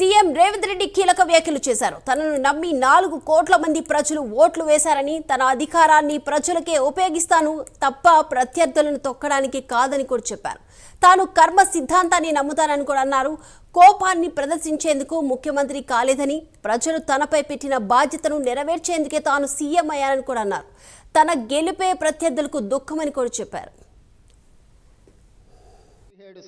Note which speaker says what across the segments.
Speaker 1: CM Revanth Reddy కీలక వ్యాఖ్యలు చేశారు. తనను నమ్మి నాలుగు కోట్ల మంది ప్రజలు ఓట్లు వేశారని తన అధికారాన్ని ప్రజలకే ఉపయోగిస్తాను తప్ప ప్రత్యర్థులను తొక్కడానికి కాదని కూడా చెప్పారు. తాను కర్మ సిద్ధాంతాన్ని నమ్ముతానని కూడా అన్నారు. కోపాన్ని ప్రదర్శించేందుకు ముఖ్యమంత్రి కాలేదని ప్రజలు తనపై పెట్టిన బాధ్యతను నెరవేర్చేందుకే తాను సీఎం అయ్యారని కూడా అన్నారు. తన గెలిపే ప్రత్యర్థులకు దుఃఖమని కూడా చెప్పారు.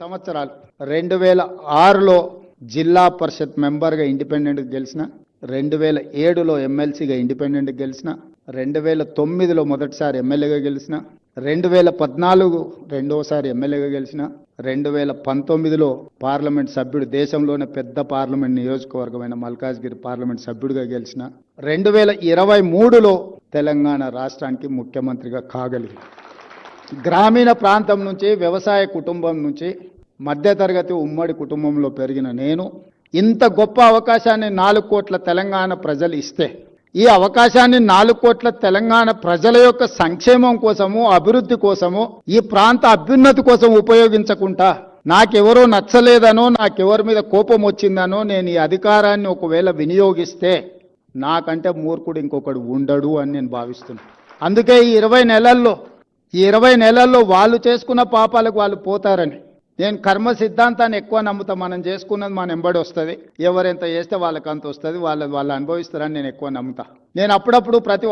Speaker 2: సంవత్సరాలు. రెండు వేల ఆరులో జిల్లా పరిషత్ మెంబర్గా ఇండిపెండెంట్గా గెలిచిన రెండు వేల ఏడులో ఎమ్మెల్సీగా ఇండిపెండెంట్గా గెలిచిన రెండు వేల తొమ్మిదిలో మొదటిసారి ఎమ్మెల్యేగా గెలిచిన రెండు వేల పద్నాలుగు రెండవసారి ఎమ్మెల్యేగా గెలిచిన రెండు వేల పంతొమ్మిదిలో పార్లమెంట్ సభ్యుడు దేశంలోనే పెద్ద పార్లమెంట్ నియోజకవర్గమైన మల్కాజ్గిరి పార్లమెంట్ సభ్యుడిగా గెలిచిన రెండు వేల ఇరవై మూడులో తెలంగాణ రాష్ట్రానికి ముఖ్యమంత్రిగా కాగలిగింది గ్రామీణ ప్రాంతం నుంచి వ్యవసాయ కుటుంబం నుంచి మధ్యతరగతి ఉమ్మడి కుటుంబంలో పెరిగిన నేను ఇంత గొప్ప అవకాశాన్ని నాలుగు కోట్ల తెలంగాణ ప్రజలు ఇస్తే ఈ అవకాశాన్ని నాలుగు కోట్ల తెలంగాణ ప్రజల యొక్క సంక్షేమం కోసము అభివృద్ధి కోసము ఈ ప్రాంత అభ్యున్నతి కోసం ఉపయోగించకుండా నాకెవరో నచ్చలేదనో నాకెవరి మీద కోపం వచ్చిందనో నేను ఈ అధికారాన్ని ఒకవేళ వినియోగిస్తే నాకంటే మూర్ఖుడు ఇంకొకడు ఉండడు అని నేను భావిస్తున్నాను అందుకే ఈ ఇరవై నెలల్లో ఈ ఇరవై నెలల్లో వాళ్ళు చేసుకున్న పాపాలకు వాళ్ళు పోతారని నేను కర్మ సిద్ధాంతాన్ని ఎక్కువ నమ్ముతా మనం చేసుకున్నది మన ఎంబడి వస్తుంది. ఎవరెంత చేస్తే వాళ్ళకి అంత వస్తుంది వాళ్ళ వాళ్ళు అనుభవిస్తారని నేను ఎక్కువ నమ్ముతా. నేను అప్పుడప్పుడు ప్రతి